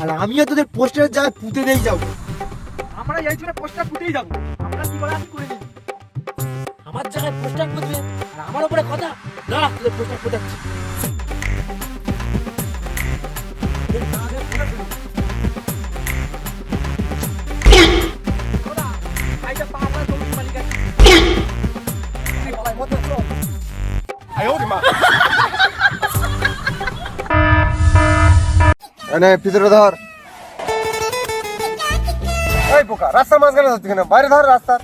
আর আমিও তোদের পোস্টারের জায়গায় পুঁতে দেই যাব। আমরা এই জন্য পোস্টার ফুটেই যাব। আমরা কি করে আমি করে নিই আমার জায়গায় পোস্টার পুঁতবে আর আমার উপরে কথা? দাঁড়া তোদের পোস্টার পুঁতাচ্ছি। আইটা পাবনা জমির মালিক এনে ভিতরে ধর। এই পোকা রাস্তার মাঝখানে ধরতে কেন? বাইরে ধর রাস্তার।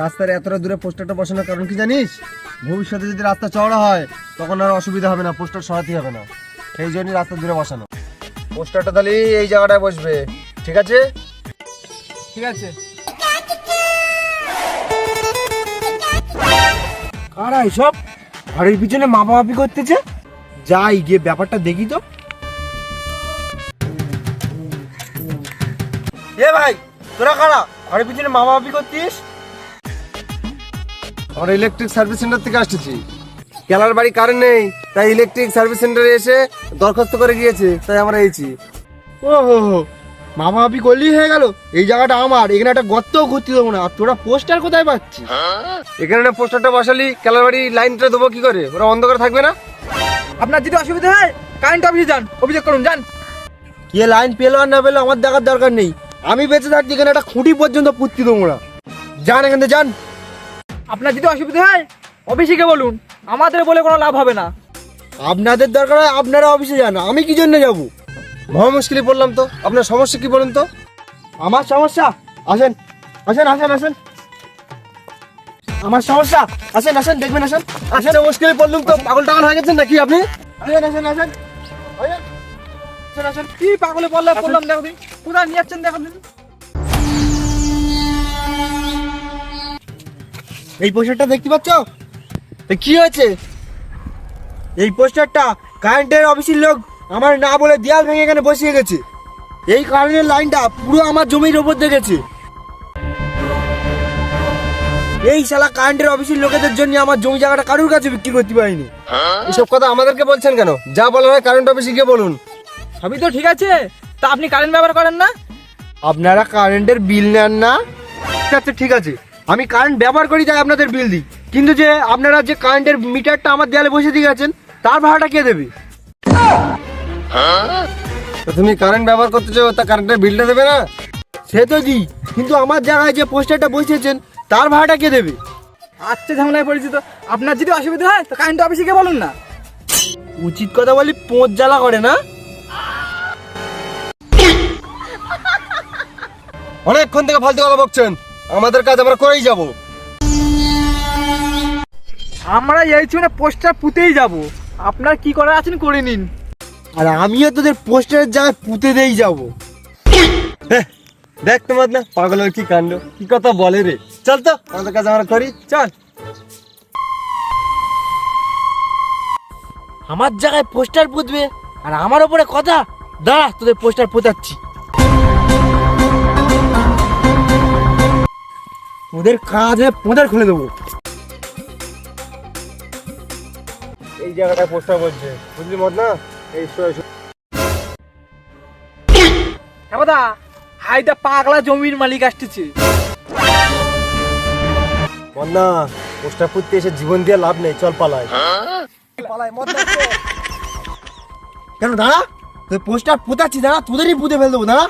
রাস্তার এতটা দূরে পোস্টারটা বসানোর কারণ কি জানিস? ভবিষ্যতে যদি রাস্তা চওড়া হয় তখন আর অসুবিধা হবে না পোস্টার সরাতে হবে না। সেই জন্যই রাস্তা দূরে বসানো। পোস্টারটা তাহলে এই জায়গাটায় বসবে। ঠিক আছে? ঠিক আছে। কারা এসব ঘরের পিছনে মাপামাপি করতেছে? যাই গিয়ে ব্যাপারটা দেখি তো। এ ভাই তোরা কারা? ঘরের পিছনে মাপামাপি করতিস? আমরা ইলেকট্রিক সার্ভিস সেন্টার থেকে আসতেছি। কেলার বাড়ি কারেন্ট নেই তাই ইলেকট্রিক সার্ভিস সেন্টারে এসে দরখাস্ত করে গিয়েছে তাই আমরা এইছি ও হো হো মাপামাপি করলেই হয়ে গেল। এই জায়গাটা আমার এখানে একটা গর্তও ঘুরতে দেবো না। আর তোরা পোস্টার কোথায় পাচ্ছিস? এখানে পোস্টারটা বসালি কেলারবাড়ি লাইনটা দেবো কি করে? ওরা অন্ধকার থাকবে না? আপনার যদি অসুবিধা হয় কারেন্ট অফিসে যান অভিযোগ করুন যান। কে লাইন পেল আর না পেল আমার দেখার দরকার নেই। আমি বেঁচে থাকছি এখানে একটা খুঁটি পর্যন্ত দেবো না যান এখান থেকে যান। আপনার যদি অসুবিধা হয় অফিসে গিয়ে বলুন। আমাদের বলে কোনো লাভ হবে না। আপনাদের দরকার হয় আপনারা অফিসে যান আমি কি জন্য যাব? মহা মুশকিলে পড়লাম তো আপনার সমস্যা কি বলুন তো? আমার সমস্যা? আসেন আসেন আসেন আসেন। আমার সমস্যা? আসেন আসেন দেখবেন আসেন। আসেন। মুশকিলে পড়লুম তো পাগল টাগল হয়ে গেছেন নাকি আপনি? আসেন আসেন আসেন। আসেন কি পাগলে বললে বললাম দেখো দিন কোথায় নিয়ে যাচ্ছেন দেখো দিন এই পোস্টারটা দেখতে পাচ্ছ? কি হয়েছে? এই পোস্টারটা কারেন্টের অফিসের লোক আমার না বলে দেয়াল ভেঙে এখানে বসিয়ে গেছে। এই কারেন্টের লাইনটা পুরো আমার জমির ওপর দিয়ে গেছে। এই শালা কারেন্টের অফিসের লোকেদের জন্য আমার জমি জায়গাটা কারুর কাছে বিক্রি করতে পারিনি। এসব কথা আমাদেরকে বলছেন কেন? যা বলার হয় কারেন্ট অফিসে গিয়ে বলুন। সবই তো ঠিক আছে। তা আপনি কারেন্ট ব্যবহার করেন না? আপনারা কারেন্টের বিল নেন না। আছে ঠিক আছে। আমি কারেন্ট ব্যবহার করি তাই আপনাদের বিল দিই। কিন্তু যে আপনারা যে কারেন্টের মিটারটা আমার দেয়ালে বসে দিয়ে গেছেন তার ভাড়াটা কে দেবে? তো তুমি কারেন্ট ব্যবহার করতে চাও তা কারেন্টের বিলটা দেবে না? সে তো দিই। কিন্তু আমার জায়গায় যে পোস্টারটা বসিয়েছেন তার ভাড়াটা কে দেবে? আচ্ছা ঝামেলায় পরিচিত আপনার যদি অসুবিধা হয় তো কারেন্ট অফিসে গিয়ে বলুন না। উচিত কথা বলি পোঁত জ্বালা করে না? অনেকক্ষণ থেকে ফালতু কথা বকছেন। আমাদের কাজ আমরা করেই যাব। আমরা এই চুনে পোস্টার পুঁতেই যাব। আপনার কি করার আছেন করে নিন। আর আমিও তোদের পোস্টারের জায়গায় পুঁতে দেই যাব। দেখ তোমার না পাগলের কি কাণ্ড? কি কথা বলে রে? চল তো আমাদের কাজ আমরা করি চল। আমার জায়গায় পোস্টার পুঁতবে আর আমার উপরে কথা? দাঁড়া তোদের পোস্টার পুঁতাচ্ছি। ওদের কাজে পোঁদের খুলে দেবো। এই জায়গাটায় পোস্টার বলছে। বুঝলি মত না এই হ্যাঁ হাইটা পাগলা জমির মালিক আসতেছে। বন্যা পোস্টার পুঁততে এসে জীবন দিয়ে লাভ নেই চল পালাই। পালাই মত কেন দাঁড়া তুই পোস্টার পুতাচ্ছি দাঁড়া তোদেরই পুঁতে ফেল দেবো দাঁড়া।